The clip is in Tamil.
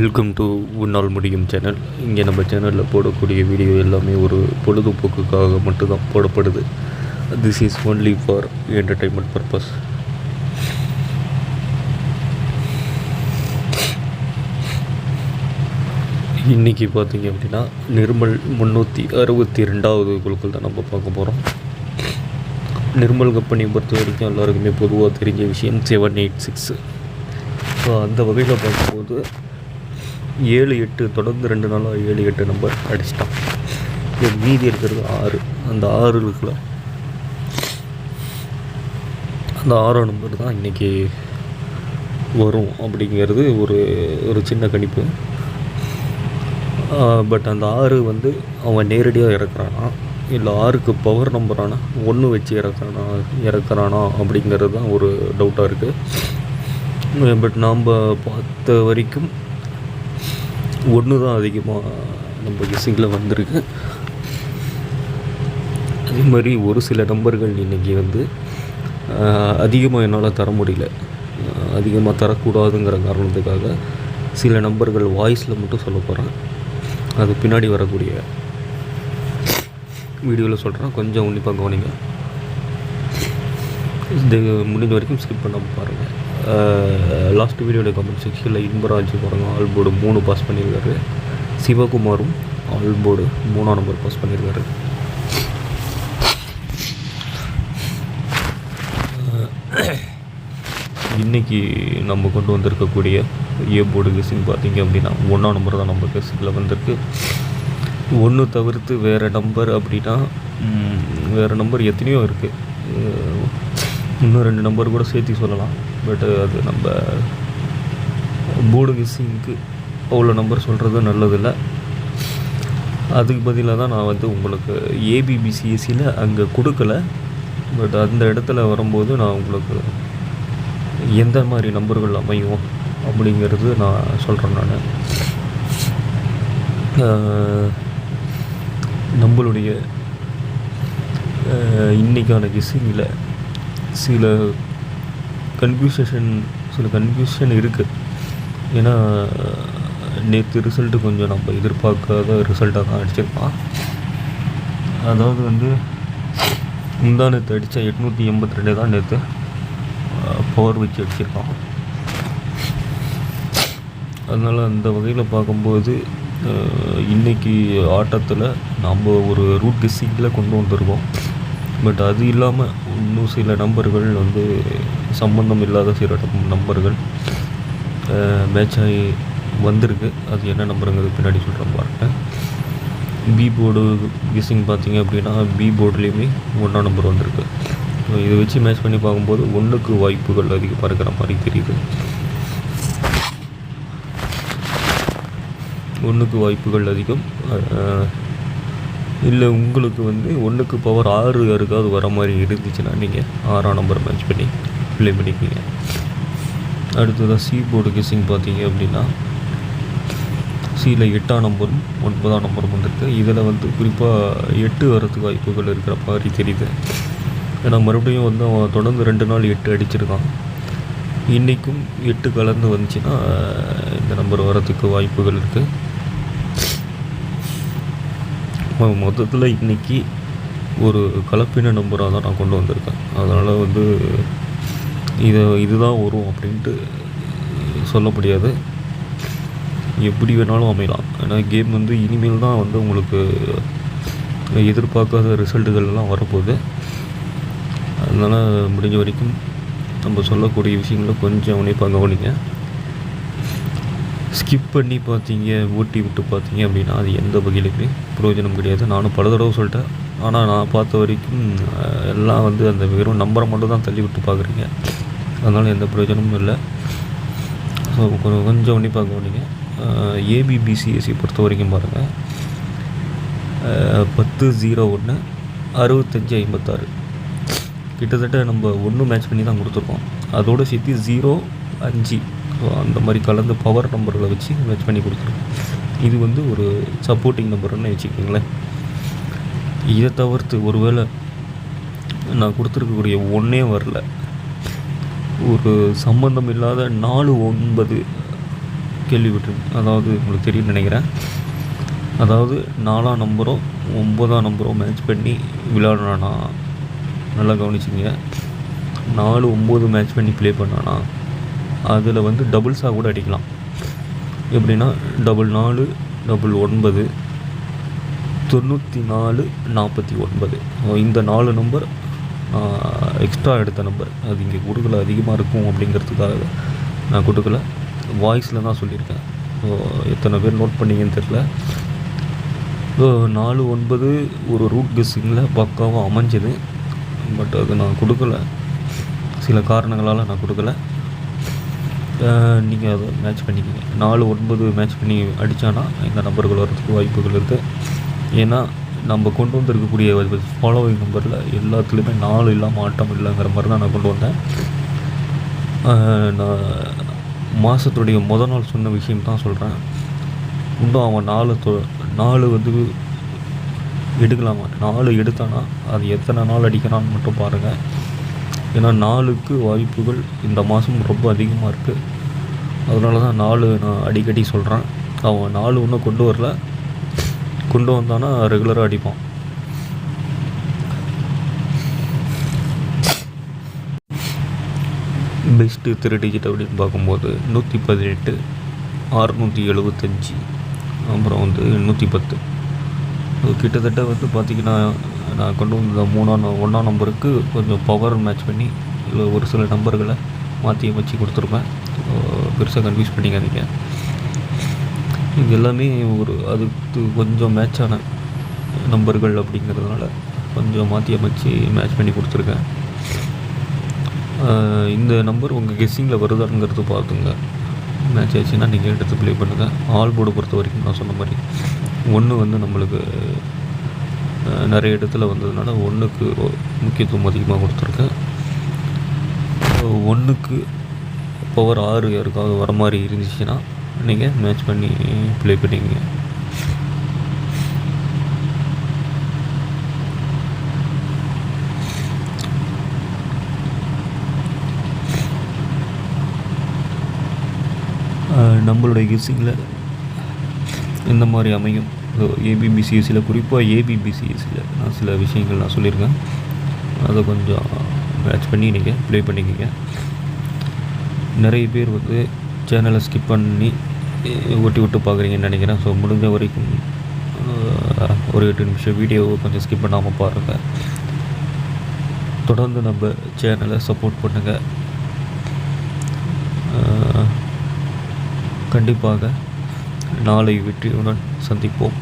வெல்கம் டு உன்னால் முடியும் சேனல் இங்கே நம்ம சேனலில் போடக்கூடிய வீடியோ எல்லாமே ஒரு பொழுதுபோக்குக்காக மட்டும்தான் போடப்படுது. This is only for entertainment purpose இன்றைக்கி பார்த்தீங்க அப்படின்னா நிர்மல் முந்நூற்றி அறுபத்தி ரெண்டாவது குழுக்கள் தான் நம்ம பார்க்க போகிறோம் நிர்மல் கம்பெனியை பொறுத்த வரைக்கும் எல்லாருக்குமே பொதுவாக தெரிஞ்ச விஷயம் செவன் எயிட் சிக்ஸு ஸோ அந்த வகையில் பார்க்கும்போது ஏழு எட்டு தொடர்ந்து ரெண்டு நாளாக ஏழு எட்டு நம்பர் அடிச்சிட்டான். இது மீதி இருக்கிறது ஆறு. அந்த ஆறு இருக்குல்ல. அந்த ஆறாம் நம்பர் தான் இன்றைக்கி வரும் அப்படிங்கிறது ஒரு ஒரு சின்ன கணிப்பு. பட் அந்த ஆறு வந்து அவன் நேரடியாக இறக்குறானா? இல்லை ஆறுக்கு பவர் நம்பரானா ஒன்று வச்சு இறக்குறானா இறக்குறானா அப்படிங்கிறது தான் ஒரு டவுட்டாக இருக்குது பட் நாம் பார்த்த வரைக்கும் ஒன்று தான் அதிகமாக நம்ம இசையில் வந்திருக்கு. அதே மாதிரி ஒரு சில நம்பர்கள் இன்றைக்கி வந்து அதிகமாக என்னால் தர முடியல. அதிகமாக தரக்கூடாதுங்கிற காரணத்துக்காக சில நம்பர்கள் வாய்ஸில் மட்டும் சொல்ல போகிறேன் அது பின்னாடி வரக்கூடிய வீடியோவில் சொல்கிறேன் கொஞ்சம் உன்னிப்பாக கவனிங்க. இது முடிஞ்ச வரைக்கும் ஸ்கிப் பண்ணாமல் பாருங்கள் லாஸ்ட் வீடியோட கமெண்ட் செக்ஷனில் இன்பராஜ் பாருங்க ஆல் போர்டு மூணு பாஸ் பண்ணியிருக்காரு. சிவகுமாரும் ஆல் போர்டு மூணாம் நம்பர் பாஸ் பண்ணியிருக்காரு. இன்றைக்கி நம்ம கொண்டு வந்திருக்கக்கூடிய ஏ போர்டு கெஸ்ஸிங் பார்த்தீங்க அப்படின்னா ஒன்றாம் நம்பர் தான் நம்ம கெஸ்ஸிங்கில் வந்திருக்கு. ஒன்று தவிர்த்து வேறு நம்பர் அப்படின்னா வேறு நம்பர் எத்தனையோ இருக்குது இன்னும் ரெண்டு நம்பர் கூட சேர்த்து சொல்லலாம். பட் அது நம்ம போர்டு மிஸ்ஸிங்க்கு அவ்வளோ நம்பர் சொல்கிறது நல்லதில்லை. அதுக்கு பதிலாக தான் நான் வந்து உங்களுக்கு ஏபிபிசிஎஸ்சியில் அங்கே கொடுக்கல. பட் அந்த இடத்துல வரும்போது நான் உங்களுக்கு எந்த மாதிரி நம்பர்கள் அமையும் அப்படிங்கிறது நான் சொல்கிறேன் நான். நம்மளுடைய இன்றைக்கான கிசிங்கில் சில கன்ஃபியூசேஷன் சில கன்ஃபியூஷன் இருக்குது ஏன்னா நேற்று ரிசல்ட்டு கொஞ்சம் நம்ம எதிர்பார்க்காத ரிசல்ட்டாக தான் அடிச்சிருப்பான் அதாவது வந்து முந்தா நேற்று அடித்த எட்நூற்றி எண்பத்தி ரெண்டு தான் நேற்று பவர் வச்சு அடிச்சிருக்கான். அதனால் அந்த வகையில் பார்க்கும்போது இன்றைக்கி ஆட்டத்தில் நம்ம ஒரு ரூட் கெஸ்ஸிங்கில் கொண்டு வந்திருக்கோம். பட் அது இல்லாமல் இன்னும் சில நம்பர்கள் வந்து சம்பந்தம் இல்லாத சில நம்பர்கள் மேட்ச் ஆகி வந்திருக்கு. அது என்ன நம்பருங்கிறது பின்னாடி சொல்கிறேன் பாருங்கள் பி போர்டு கெஸ்ஸிங் பார்த்தீங்க அப்படின்னா பி போர்டுலேயுமே ஒன்றாம் நம்பர் வந்திருக்கு. ஸோ இதை வச்சு மேட்ச் பண்ணி பார்க்கும்போது ஒன்றுக்கு வாய்ப்புகள் அதிகம் இருக்கிற மாதிரி தெரியுது. ஒன்றுக்கு வாய்ப்புகள் அதிகம். இல்லை உங்களுக்கு வந்து ஒன்றுக்கு பவர் ஆறு யாருக்காவது வர மாதிரி இருந்துச்சுன்னா நீங்கள் ஆறாம் நம்பர் மேட்ச் பண்ணி ப்ளே பண்ணிக்கிங்க அடுத்ததாக சி போர்டு கெஸிங் பார்த்தீங்க அப்படின்னா சியில் எட்டாம் நம்பரும் ஒன்பதாம் நம்பரும் வந்திருக்கு. இதில் வந்து குறிப்பாக எட்டு வரத்துக்கு வாய்ப்புகள் இருக்கிற மாதிரி தெரியுது. ஏன்னா மறுபடியும் வந்து அவன் தொடர்ந்து ரெண்டு நாள் எட்டு அடிச்சிருக்கான். இன்றைக்கும் எட்டு கலந்து வந்துச்சுன்னா இந்த நம்பர் வரத்துக்கு வாய்ப்புகள் இருக்குது மொத்தத்தில் இன்றைக்கி ஒரு கலப்பின நம்பராக தான் நான் கொண்டு வந்திருக்கேன். அதனால் வந்து இதை இதுதான் வரும் அப்படின்ட்டு சொல்ல முடியாது. எப்படி வேணாலும் அமையலாம். ஏன்னா கேம் வந்து இனிமேல் தான் வந்து உங்களுக்கு எதிர்பார்க்காத ரிசல்ட்டுகள்லாம் வரப்போகுது. அதனால் முடிஞ்ச வரைக்கும் நம்ம சொல்லக்கூடிய விஷயங்களை கொஞ்சம் உன்னிப்பாக கவனிங்க. ஸ்கிப் பண்ணி பார்த்தீங்க ஓட்டி விட்டு பார்த்தீங்க அப்படின்னா அது எந்த வகையிலுமே பிரயோஜனம் கிடையாது. நானும் பல தடவை சொல்லிட்டேன். ஆனால் நான் பார்த்த வரைக்கும் எல்லாம் வந்து அந்த வெறும் நம்பரை மட்டும் தான் தள்ளி விட்டு பார்க்குறீங்க. அதனால் எந்த பிரயோஜனமும் இல்லை. ஸோ கொஞ்சம் கொஞ்சம் பண்ணி பார்க்க முடியுங்க ஏபிபிசிஎஸ்சி பொறுத்த வரைக்கும் பாருங்கள் பத்து ஜீரோ ஒன்று அறுபத்தஞ்சி ஐம்பத்தாறு. கிட்டத்தட்ட நம்ம ஒன்று மேட்ச் பண்ணி தான் கொடுத்துருக்கோம். அதோடு சேர்த்து ஜீரோ அஞ்சு. அந்த மாதிரி கலந்து பவர் நம்பர்களை வச்சு மேட்ச் பண்ணி கொடுத்துருக்கோம். இது வந்து ஒரு சப்போர்ட்டிங் நம்பர்னு வச்சுக்கோங்களேன். இதை தவிர்த்து ஒருவேளை நான் கொடுத்துருக்கக்கூடிய ஒன்றே வரல. ஒரு சம்மந்தம் இல்லாத நாலு ஒன்பது கேள்விப்பட்டிருக்கு அதாவது உங்களுக்கு தெரியும்னு நினைக்கிறேன். அதாவது நாலாம் நம்பரும் ஒம்பதாம் நம்பரும் மேட்ச் பண்ணி விளையாடுறானா? நல்லா கவனிச்சிங்க நாலு ஒம்பது மேட்ச் பண்ணி ப்ளே பண்ணானா? அதில் வந்து டபுள்ஸாக கூட அடிக்கலாம். எப்படின்னா டபுள் நாலு டபுள் ஒன்பது தொண்ணூற்றி நாலு நாற்பத்தி ஒன்பது இந்த நாலு நம்பர் எக்ஸ்ட்ரா எடுத்த நம்பர் அது இங்கே கொடுக்கல அதிகமாக இருக்கும் அப்படிங்கிறதுக்காக நான் கொடுக்கல. வாய்ஸில் தான் சொல்லியிருக்கேன். ஸோ எத்தனை பேர் நோட் பண்ணீங்கன்னு தெரில ஸோ நாலு ஒன்பது ஒரு ரூட் கெஸ்ஸிங்கில் பக்காவாக அமைஞ்சது. பட் அது நான் கொடுக்கல. சில காரணங்களால் நான் கொடுக்கல. நீங்கள் அதை மேட்ச் பண்ணிக்கிங்க. நாலு ஒன்பது மேட்ச் பண்ணி அடித்தானா இந்த நம்பர்கள் வரதுக்கு வாய்ப்புகள் இருக்குது ஏன்னா நம்ம கொண்டு வந்திருக்கக்கூடிய ஃபாலோவிங் நம்பரில் எல்லாத்துலேயுமே நாலு இல்லாமல் ஆட்டம் இல்லைங்கிற மாதிரி தான் நான் கொண்டு வந்தேன். நான் மாதத்துடைய முத நாள் சொன்ன விஷயம் தான் சொல்கிறேன் இன்னும் அவன் நாலு தொ- நாலு வந்து எடுக்கலாமா? நாலு எடுத்தானா அது எத்தனை நாள் அடிக்கிறான்னு மட்டும் பாருங்கள் ஏன்னா நாலுக்கு வாய்ப்புகள் இந்த மாதம் ரொம்ப அதிகமாக இருக்குது அதனால தான் நாலு நான் அடிக்கடி சொல்கிறேன் அவன் நாலு ஒன்றும் கொண்டு வரல. கொண்டு வந்தானா ரெகுலராக அடிப்பான். பெஸ்ட்டு த்ரீ அப்படின்னு பார்க்கும்போது நூற்றி பதினெட்டு அறுநூற்றி எழுபத்தஞ்சி அப்புறம் வந்து நூற்றி பத்து. கிட்டத்தட்ட வந்து பார்த்திங்கன்னா நான் கொண்டு வந்த மூணாம் ஒன்றாம் நம்பருக்கு கொஞ்சம் பவர் மேட்ச் பண்ணி இல்லை ஒரு சில நம்பர்களை மாற்றி அமைச்சு கொடுத்துருப்பேன். பெருசாக கன்ஃபியூஸ் பண்ணிக்காதீங்க. இது எல்லாமே ஒரு அதுக்கு கொஞ்சம் மேட்சான நம்பர்கள் அப்படிங்கிறதுனால கொஞ்சம் மாற்றி அமைச்சு மேட்ச் பண்ணி கொடுத்துருக்கேன். இந்த நம்பர் உங்கள் கெஸ்ஸிங்கில் வருதாங்கிறது பார்த்துங்க மேட்ச் ஆச்சுன்னா நீங்கள் எடுத்து ப்ளே பண்ணுங்கள் ஆல் போர்டு பொறுத்த வரைக்கும் நான் சொன்ன மாதிரி. ஒன்று வந்து நம்மளுக்கு நிறைய இடத்துல வந்ததுனால ஒன்றுக்கு முக்கியத்துவம் அதிகமாக கொடுத்துருக்கேன். ஒன்றுக்கு பவர் ஆறு யாருக்காவது வர மாதிரி இருந்துச்சுன்னா நீங்கள் மேட்ச் பண்ணி ப்ளே பண்ணிங்க நம்மளுடைய கிசிங்கில் இந்த மாதிரி அமையும். ஏபிபிசிஎஸ்சியில் குறிப்பாக ஏபிபிசிஎஸ்சியில் நான் சில விஷயங்கள் நான் சொல்லியிருக்கேன். அதை கொஞ்சம் மேட்ச் பண்ணி நீங்கள் ப்ளே பண்ணிக்கங்க. நிறைய பேர் வந்து சேனலை ஸ்கிப் பண்ணி ஒட்டி ஓட்டி விட்டு பார்க்குறீங்கன்னு நினைக்கிறேன். ஸோ முடிஞ்ச வரைக்கும் ஒரு எட்டு நிமிஷம் வீடியோவை கொஞ்சம் ஸ்கிப் பண்ணாமல் பாருங்கள் தொடர்ந்து நம்ம சேனலை சப்போர்ட் பண்ணுங்கள் கண்டிப்பாக நாளை வெற்றியுடன் சந்திப்போம்.